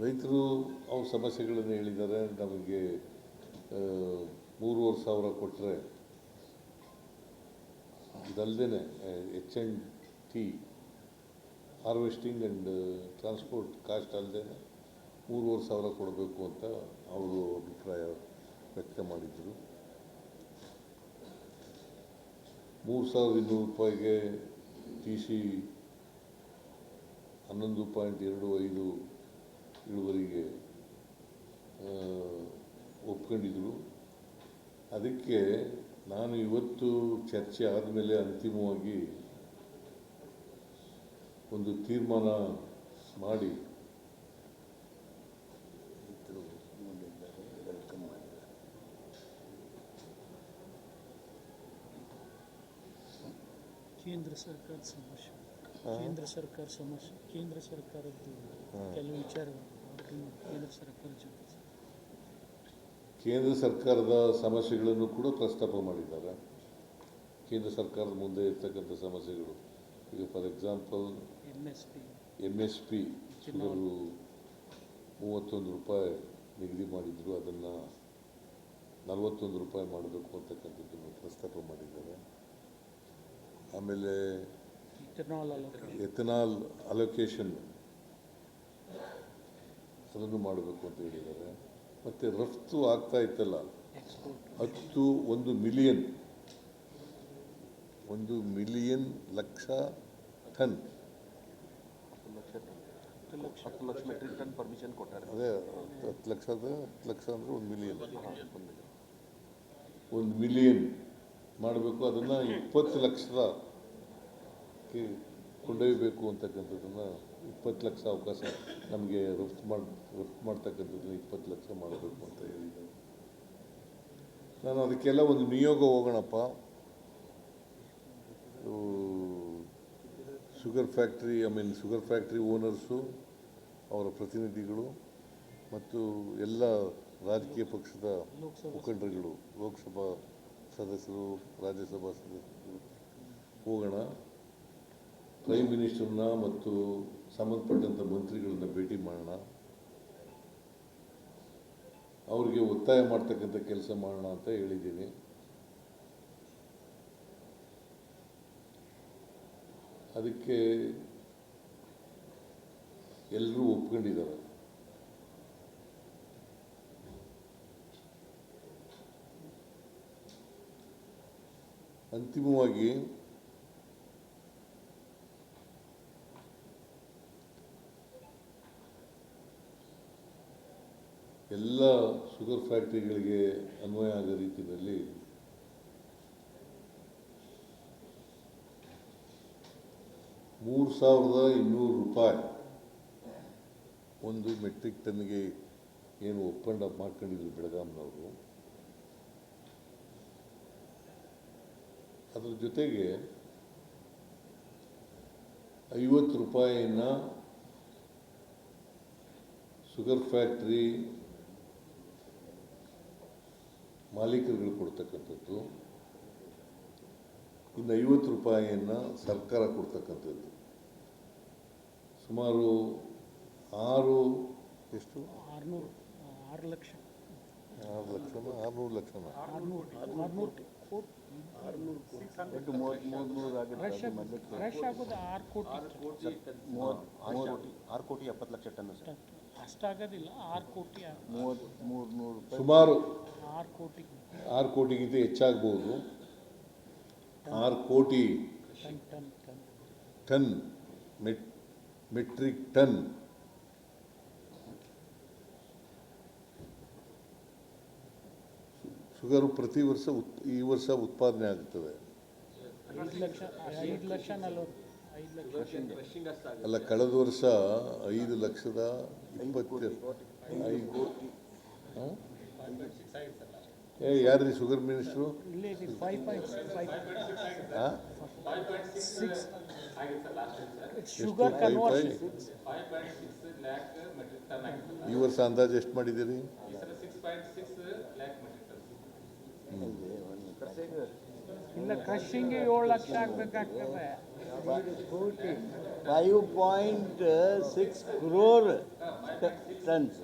ರೈತರು ಅವ್ರ ಸಮಸ್ಯೆಗಳನ್ನು ಹೇಳಿದ್ದಾರೆ ನಮಗೆ ಮೂರುವರೆ ಸಾವಿರ ಕೊಟ್ಟರೆ ಇದಲ್ಲದೆ H and T harvesting and transport cost ಅಲ್ಲದೆ ಮೂರುವರೆ ಸಾವಿರ ಕೊಡಬೇಕು ಅಂತ ಅವರು ಅಭಿಪ್ರಾಯ ವ್ಯಕ್ತ ಮಾಡಿದರು. ಮೂರು ಸಾವಿರದ ಇನ್ನೂರು ರೂಪಾಯಿಗೆ ಟಿ ಸಿ ಹನ್ನೊಂದು ಪಾಯಿಂಟ್ ಎರಡು ಐದು ಇಳುವರಿಗೆ ಒಪ್ಕೊಂಡಿದ್ರು. ಅದಕ್ಕೆ ನಾನು ಇವತ್ತು ಚರ್ಚೆ ಆದಮೇಲೆ ಅಂತಿಮವಾಗಿ ಒಂದು ತೀರ್ಮಾನ ಮಾಡಿ. ಕೇಂದ್ರ ಸರ್ಕಾರ ಸಮಸ್ಯೆ. ಕೇಂದ್ರ ಸರ್ಕಾರ ಸಮಸ್ಯೆ. ಕೇಂದ್ರ ಸರ್ಕಾರದ್ದು. ಕೆಲವು ವಿಚಾರಗಳು. ಕೇಂದ್ರ ಸರ್ಕಾರದ ಸಮಸ್ಯೆಗಳನ್ನು ಕೂಡ ಪ್ರಸ್ತಾಪ ಮಾಡಿದ್ದಾರೆ. ಕೇಂದ್ರ ಸರ್ಕಾರದ ಮುಂದೆ ಇರ್ತಕ್ಕಂಥ ಸಮಸ್ಯೆಗಳು. ಈಗ for example M S P sugar ಮೂವತ್ತೊಂದು ರೂಪಾಯಿ ನಿಗದಿ ಮಾಡಿದ್ರು. ಅದನ್ನು ನಲವತ್ತೊಂದು ರೂಪಾಯಿ ಮಾಡಬೇಕು ಅಂತಕ್ಕಂಥದ್ದನ್ನು ಪ್ರಸ್ತಾಪ ಮಾಡಿದ್ದಾರೆ. ಆಮೇಲೆ ಎಥನಾಲ್ ಅಲೋಕೇಶನ್ ಅದನ್ನು ಮಾಡಬೇಕು ಅಂತ ಹೇಳಿದ್ದಾರೆ. ಮತ್ತು ರಫ್ತು ಆಗ್ತಾ ಇತ್ತಲ್ಲ? ಹತ್ತು ಒಂದು ಮಿಲಿಯನ್. ಒಂದು ಮಿಲಿಯನ್ ಲಕ್ಷ ಟನ್. ಅದೇ ಲಕ್ಷ ಹತ್ತು ಲಕ್ಷ ಮೆಟ್ರಿಕ್ ಟನ್ ಪರ್ಮಿಷನ್ ಕೊಟ್ಟಾರೆ. ಅದೇ ಹತ್ತು ಲಕ್ಷ ಅಂದರೆ ಒಂದು ಮಿಲಿಯನ್. ಒಂದು ಮಿಲಿಯನ್ ಮಾಡಬೇಕು ಅದನ್ನು ಇಪ್ಪತ್ತು ಲಕ್ಷದ ಕೊಂಡೊಯ್ಯಬೇಕು ಅಂತಕ್ಕಂಥದ್ದನ್ನು ಇಪ್ಪತ್ತು ಲಕ್ಷ ಅವಕಾಶ ನಮಗೆ ರಫ್ತು ಮಾಡಿ, ರಫ್ತು ಮಾಡ್ತಕ್ಕಂಥದ್ದು ಇಪ್ಪತ್ತು ಲಕ್ಷ ಮಾಡಬೇಕು ಅಂತ ಹೇಳಿದ್ದಾರೆ. ನಾನು ಅದಕ್ಕೆಲ್ಲ ಒಂದು ನಿಯೋಗ ಹೋಗೋಣಪ್ಪ. Sugar factory, I mean sugar factory owners, ಅವರ ಪ್ರತಿನಿಧಿಗಳು ಮತ್ತು ಎಲ್ಲ ರಾಜಕೀಯ ಪಕ್ಷದ ಮುಖಂಡರುಗಳು, ಲೋಕಸಭಾ ಸದಸ್ಯರು, ರಾಜ್ಯಸಭಾ ಸದಸ್ಯರು ಹೋಗೋಣ. ಪ್ರೈಮ್ ಮಿನಿಸ್ಟರ್ನ ಮತ್ತು ಸಂಬಂಧಪಟ್ಟಂಥ ಮಂತ್ರಿಗಳನ್ನ ಭೇಟಿ ಮಾಡೋಣ. ಅವರಿಗೆ ಒತ್ತಾಯ ಮಾಡ್ತಕ್ಕಂಥ ಕೆಲಸ ಮಾಡೋಣ ಅಂತ ಹೇಳಿದ್ದೀನಿ. ಅದಕ್ಕೆ ಎಲ್ಲರೂ ಒಪ್ಕೊಂಡಿದ್ದಾರೆ. ಅಂತಿಮವಾಗಿ ಎಲ್ಲ ಶುಗರ್ ಫ್ಯಾಕ್ಟ್ರಿಗಳಿಗೆ ಅನ್ವಯ ಆಗೋ ರೀತಿಯಲ್ಲಿ ಮೂರು ಸಾವಿರದ ಇನ್ನೂರು ರೂಪಾಯಿ ಒಂದು ಮೆಟ್ರಿಕ್ ಟನ್ಗೆ ಏನು ಒಪ್ಪಂದ ಮಾಡ್ಕೊಂಡಿದ್ರು ಬೆಳಗಾಂನವರು. ಅದ್ರ ಜೊತೆಗೆ ಐವತ್ತು ರೂಪಾಯಿಯನ್ನು ಶುಗರ್ ಫ್ಯಾಕ್ಟ್ರಿ ಮಾಲೀಕರುಗಳು ಕೊಡ್ತಕ್ಕಂಥದ್ದು ಇನ್ನು ಐವತ್ತು ರೂಪಾಯಿಯನ್ನು ಸರ್ಕಾರ ಕೊಡ್ತಕ್ಕಂಥದ್ದು. ಸುಮಾರು ಆರು ಎಷ್ಟು? ಆರುನೂರು ಆರು ಲಕ್ಷ. ಆರು ಲಕ್ಷ ಆರುನೂರು ಆಗೋದು ಆರು ಕೋಟಿ. ಎಪ್ಪತ್ತು ಲಕ್ಷ. Ton sir. ಅಷ್ಟಾಗೋದಿಲ್ಲ. ಆರು ಕೋಟಿ ಮೂವತ್ತು ಮೂರು ಸುಮಾರು ಆರು ಕೋಟಿ. ಆರು ಕೋಟಿಗಿಂತ ಹೆಚ್ಚಾಗ್ಬೋದು. ಆರು ಕೋಟಿ. Ton ton ton. Ton. Met metric ton. Sugar ಪ್ರತಿ ವರ್ಷ ಉತ್ ಈ ವರ್ಷ ಉತ್ಪಾದನೆ ಆಗುತ್ತದೆ ಅಲ್ಲ ಕಳೆದ ವರ್ಷ ಐದು ಲಕ್ಷದ ಇಪ್ಪತ್ತು ಐದು ಹಾ? ಯಾರು ರೀ ಶುಗರ್ ಮಿನಿಸ್ಟ್ರು ಈ ವರ್ಷ ಅಂದಾಜು ಎಷ್ಟು ಮಾಡಿದ್ದೀರಿ? ಇನ್ನು ಕ್ರಷಿಂಗ್ ಏಳು ಲಕ್ಷ ಆಗ್ಬೇಕಾಗ್ತದೆ. Five point six crore tons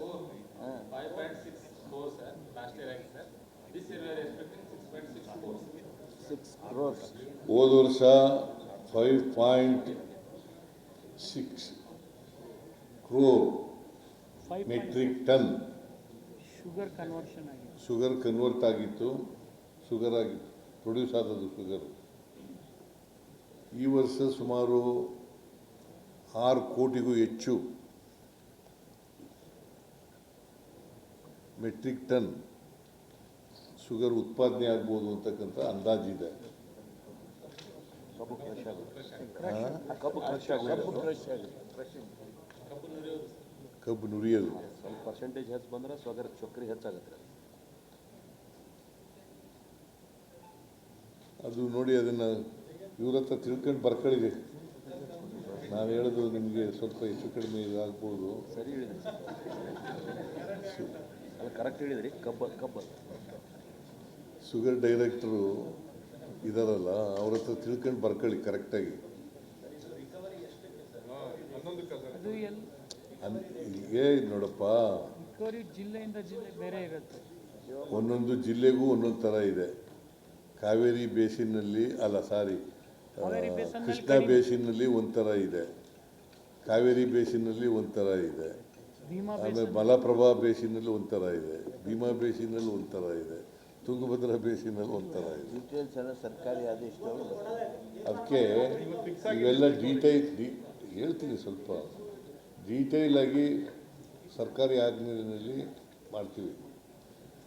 ಹೋದ ವರ್ಷ five point six crore metric ton sugar conversion sugar convert ಆಗಿತ್ತು. ಶುಗರ್ ಆಗಿತ್ತು. ಪ್ರೊಡ್ಯೂಸ್ ಆದದ್ದು ಶುಗರ್ ಈ ವರ್ಷ ಸುಮಾರು ಆರು ಕೋಟಿಗೂ ಹೆಚ್ಚು ಮೆಟ್ರಿಕ್ ಟನ್ ಶುಗರ್ ಉತ್ಪಾದನೆ ಆಗ್ಬೋದು ಅಂತಕ್ಕಂಥ ಅಂದಾಜಿದೆ. ಕಬ್ಬು ನುರಿಯೋದು. ಸ್ವಲ್ಪ ಪರ್ಸೆಂಟೇಜ್ ಹೆಚ್ಚು ಬಂದ್ರೆ ಸ್ವಗರ್ ಚೊಕ್ಕರಿ ಹೆಚ್ಚಾಗುತ್ತೆ. ಅದು ನೋಡಿ ಅದನ್ನು ಇವ್ರ ಹತ್ರ ತಿಳ್ಕೊಂಡು ಬರ್ಕೊಳ್ಳಿ ನಾವು ಹೇಳೋದು ನಿಮಗೆ ಸ್ವಲ್ಪ ಹೆಚ್ಚು ಕಡಿಮೆ ಇದಾಗ್ಬೋದು. ಸರಿ ಹೇಳಿದ್ರಿ. ಅಲ್ಲ ಕರೆಕ್ಟ್ ಹೇಳಿದ್ರಿ. ಕಬ್ಬ ಕಬ್ಬು ಶುಗರ್ ಡೈರೆಕ್ಟ್ರು ಇದಾರಲ್ಲ ಅವ್ರ ಹತ್ರ ತಿಳ್ಕೊಂಡು ಬರ್ಕೊಳ್ಳಿ ಕರೆಕ್ಟಾಗಿ ಏ ನೋಡಪ್ಪ. ಜಿಲ್ಲೆಯಿಂದ ಜಿಲ್ಲೆ ಬೇರೆ ಇರುತ್ತೆ. ಒಂದೊಂದು ಜಿಲ್ಲೆಗೂ ಒಂದೊಂದು ಥರ ಇದೆ. ಕಾವೇರಿ ಬೇಸಿನಲ್ಲಿ ಅಲ್ಲ ಸಾರಿ ಕೃಷ್ಣ ಬೇಸಿನಲ್ಲಿ ಒಂಥರ ಇದೆ. ಕಾವೇರಿ ಬೇಸಿನಲ್ಲಿ ಒಂಥರ ಇದೆ. ಆಮೇಲೆ ಮಲಪ್ರಭಾ ಬೇಸಿನಲ್ಲಿ ಒಂಥರ ಇದೆ. ಭೀಮಾ ಬೇಸಿನಲ್ಲಿ ಒಂಥರ ಇದೆ. ತುಂಗಭದ್ರಾ ಬೇಸಿನಲ್ಲಿ ಒಂಥರ ಇದೆ. ಡೀಟೇಲ್ಸ್ ಎಲ್ಲ ಸರ್ಕಾರಿ ಆದೇಶದವರು ಅದಕ್ಕೆ ಇವೆಲ್ಲ ಡೀಟೈಲ್ ಡಿ ಹೇಳ್ತೀನಿ ಸ್ವಲ್ಪ. ಡೀಟೈಲ್ ಆಗಿ ಸರ್ಕಾರಿ ಆಜ್ಞೆಯಲ್ಲಿ ಮಾಡ್ತೀವಿ.